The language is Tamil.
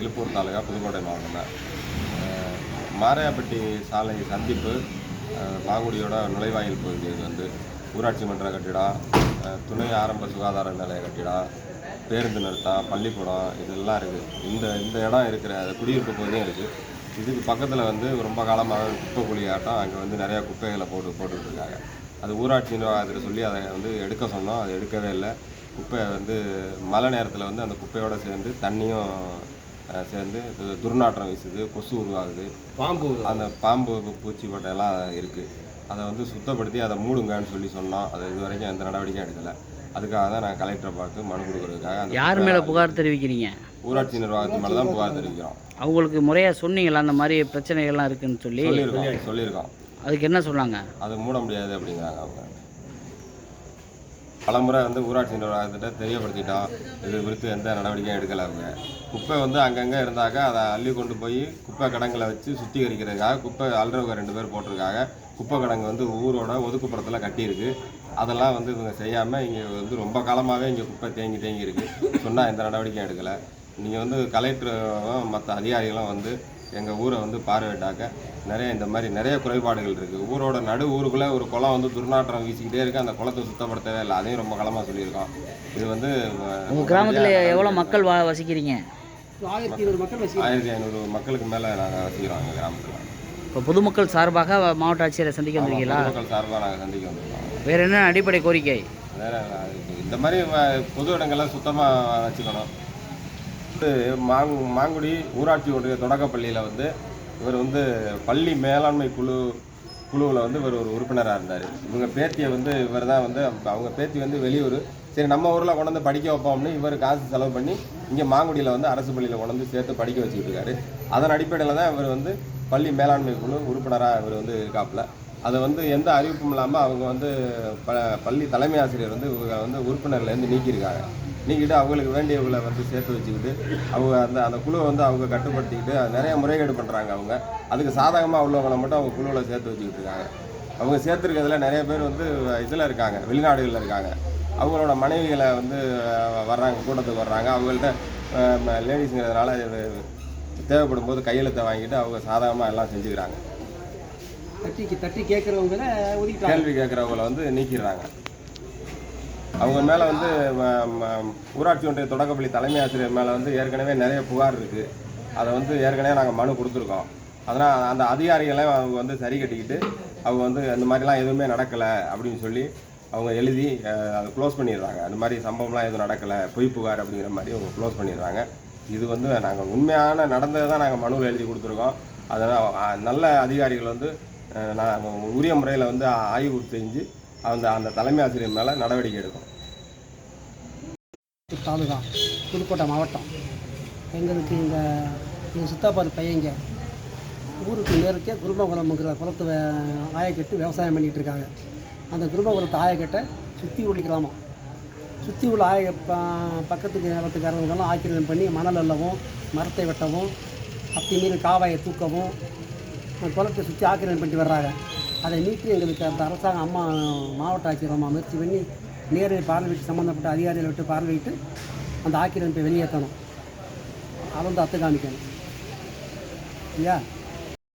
இழுப்பூர் தாலுகா புதுக்கோட்டை மாவட்டம் தான் மாரையாப்பட்டி சாலை சந்திப்பு மாங்குடியோட நுழைவாயில் பகுதி இது வந்து ஊராட்சி மன்ற கட்டிடம் துணை ஆரம்ப சுகாதார நிலைய கட்டிடம் பேருந்து நிறுத்தம் பள்ளிக்கூடம் இதெல்லாம் இருக்குது இந்த இந்த இடம் இருக்கிற அது குடியிருப்பு பகுதியும் இருக்குது இதுக்கு பக்கத்தில் வந்து ரொம்ப காலமாக குப்பை குழி ஆட்டம் அங்கே வந்து நிறையா குப்பைகளை போட்டு போட்டுக்கிட்டு இருக்காங்க. அது ஊராட்சி நிர்வாகத்தில் சொல்லி அதை வந்து எடுக்க சொன்னோம். அது எடுக்கவே இல்லை. குப்பை வந்து மழை நேரத்தில் வந்து அந்த குப்பையோடு சேர்ந்து தண்ணியும் சேர்ந்து துர்நாற்றம் வீசுது கொசு உருவாகுது. பாம்பு அந்த பாம்பு பூச்சி கொட்டையெல்லாம் இருக்குது அதை வந்து சுத்தப்படுத்தி அதை மூடுங்கன்னு சொல்லி சொன்னோம் அது இது வரைக்கும் எந்த நடவடிக்கையும் எடுக்கலை. அதுக்காக தான் நான் கலெக்டரை பார்த்து மனு கொடுக்குறதுக்காக யார் மேலே புகார் தெரிவிக்கிறீங்க? ஊராட்சி நிர்வாகத்து மேலே தான் புகார் தெரிவிக்கிறோம். அவங்களுக்கு முறையாக சொன்னீங்களா? அந்த மாதிரி பிரச்சனைகள்லாம் இருக்குன்னு சொல்லி? சொல்லியிருக்கோம். சொல்லியிருக்கோம். அதுக்கு என்ன சொன்னாங்க? அதை மூட முடியாது அப்படிங்கிறாங்க அவங்க. பலமுறை வந்து ஊராட்சி நிர்வாகத்திட்ட தெரியப்படுத்திட்டோம். இது குறித்து எந்த நடவடிக்கையும் எடுக்கலை அவங்க. குப்பை வந்து அங்கங்கே இருந்தாக்க அதை அள்ளி கொண்டு போய் குப்பை கடங்களை வச்சு சுத்திகரிக்கிறதுக்காக குப்பை அல்றவங்க ரெண்டு பேர் போட்டிருக்காங்க. குப்பை கடங்கு வந்து ஊரோட ஒதுக்குப்புறத்தில் கட்டியிருக்கு. அதெல்லாம் வந்து இவங்க செய்யாமல் இங்கே வந்து ரொம்ப காலமாகவே இங்கே குப்பை தேங்கி தேங்கி இருக்குது சொன்னால் எந்த நடவடிக்கையும் எடுக்கலை. நீங்கள் வந்து கலெக்டரும் மற்ற அதிகாரிகளும் வந்து எங்கள் ஊரை வந்து பார்வையிட்டாக்க நிறைய இந்த மாதிரி நிறைய குறைபாடுகள் இருக்குது ஊரோட நடு ஊருக்குள்ளே ஒரு குளம் வந்து துர்நாற்றம் வீசிக்கிட்டே இருக்குது அந்த குளத்தை சுத்தப்படுத்தவே இல்லை. அதையும் ரொம்ப காலமாக சொல்லியிருக்கோம். இது வந்து உங்கள் கிராமத்தில் எவ்வளோ மக்கள் வா வசிக்கிறீங்க? ஆயிரத்தி ஐநூறு மக்களுக்கு மேலே நாங்கள் வசிக்கிறோம் எங்கள் கிராமத்தில். இப்போ பொதுமக்கள் சார்பாக மாவட்ட ஆட்சியரை சந்திக்க வந்திருக்கீங்களா? மக்கள் சார்பாக நாங்கள் சந்திக்க வந்திருக்கோம். வேறு என்ன அடிப்படை கோரிக்கை? வேற இந்த மாதிரி வ- பொது இடங்களை சுத்தமாக வச்சுக்கணும். மாங் மாங்குடி ஊராட்சி ஒன்றிய தொடக்கப்பள்ளியில் வந்து இவர் வந்து பள்ளி மேலாண்மை குழு குழுவில் வந்து இவர் ஒரு உறுப்பினராக இருந்தார். இவங்க பேத்தியை வந்து இவர் தான் வந்து அவங்க பேத்தி வந்து வெளியூர். சரி நம்ம ஊரில் கொண்டு வந்து படிக்க வைப்போம்னு இவர் காசு செலவு பண்ணி இங்கே மாங்குடியில் வந்து அரசு பள்ளியில் கொண்டு வந்து சேர்த்து படிக்க வச்சுக்கிட்டு இருக்காரு. அதன் அடிப்படையில் தான் இவர் வந்து பள்ளி மேலாண்மை குழு உறுப்பினராக இவர் வந்து இருக்காப்புல. அதை வந்து எந்த அறிவிப்பும் இல்லாமல் அவங்க வந்து ப பள்ளி தலைமை ஆசிரியர் வந்து இவங்க வந்து உறுப்பினர்லேருந்து நீக்கியிருக்காங்க. நீக்கிட்டு அவங்களுக்கு வேண்டியவங்களை வந்து சேர்த்து வச்சுக்கிட்டு அவங்க அந்த அந்த குழுவை வந்து அவங்க கட்டுப்படுத்திக்கிட்டு நிறைய முறைகேடு பண்ணுறாங்க அவங்க. அதுக்கு சாதகமாக உள்ளவங்களை மட்டும் அவங்க குழுவில் சேர்த்து வச்சுக்கிட்டு இருக்காங்க. அவங்க சேர்த்துருக்கிறதுல நிறைய பேர் வந்து இதில் இருக்காங்க வெளிநாடுகளில் இருக்காங்க. அவங்களோட மனைவிகளை வந்து வர்றாங்க கூட்டத்துக்கு வர்றாங்க. அவங்கள்ட்ட லேடிஸுங்கிறதுனால தேவைப்படும் போது கையெழுத்தை வாங்கிட்டு அவங்க சாதகமாக எல்லாம் செஞ்சுக்கிறாங்க. தட்டி தட்டி கேட்குறவங்கள ஒதுக்கிட்டாங்க. கேள்வி கேட்குறவங்கள வந்து நீக்கிடுறாங்க. அவங்க மேலே வந்து ம- ம- ஊராட்சி ஒன்றிய தொடக்கப்பள்ளி தலைமை ஆசிரியர் மேலே வந்து ஏற்கனவே நிறைய புகார் இருக்குது அதை வந்து ஏற்கனவே நாங்கள் மனு கொடுத்துருக்கோம். அதனால் அந்த அதிகாரிகளை அவங்க வந்து சரி கட்டிக்கிட்டு அவங்க வந்து இந்த மாதிரிலாம் எதுவுமே நடக்கலை அப்படின்னு சொல்லி அவங்க எழுதி அதை க்ளோஸ் பண்ணிடுறாங்க. அந்த மாதிரி சம்பவம்லாம் எதுவும் நடக்கலை. பொய் புகார் அப்படிங்கிற மாதிரி அவங்க க்ளோஸ் பண்ணிடுறாங்க. இது வந்து நாங்கள் உண்மையான நடந்ததை தான் நாங்கள் மனுவில் எழுதி கொடுத்துருக்கோம். அதனால் நல்ல அதிகாரிகள் வந்து நான் உரிய முறையில் வந்து ஆய்வு செஞ்சு அந்த அந்த தலைமை ஆசிரியர் மேலே நடவடிக்கை எடுக்கும். தாலுகா புதுக்கோட்டை மாவட்டம். எங்களுக்கு இந்த எங்கள் சித்தாப்பாது பையங்க ஊருக்கு நேருக்கே குருமகுலம்ங்கிற குளத்து ஆயக்கட்டு விவசாயம் பண்ணிகிட்டு இருக்காங்க. அந்த குருமகுளத்து ஆயக்கட்டை சுற்றி உள்ள கிராமம். சுற்றி உள்ள ஆய ப- பக்கத்துக்கு நிலத்துக்காரவங்கெல்லாம் ஆக்கிரமிப்பு பண்ணி மணல் அள்ளவும் மரத்தை வெட்டவும் அத்துமீறி காவாயை தூக்கவும் குளத்தை சுற்றி ஆக்கிரமிப்பு பண்ணிட்டு வர்றாங்க. அதை மீட்டு எங்களுக்கு அந்த அரசாங்கம் அம்மா மாவட்ட ஆட்சியர் அம்மா முயற்சி பண்ணி நேரில் பார்வையிட்டு சம்மந்தப்பட்ட அதிகாரிகளை விட்டு பார்வையிட்டு அந்த ஆக்கிரமிப்பை வெளியேற்றணும். அதை வந்து அத்து காமிக்கணும் இல்லையா?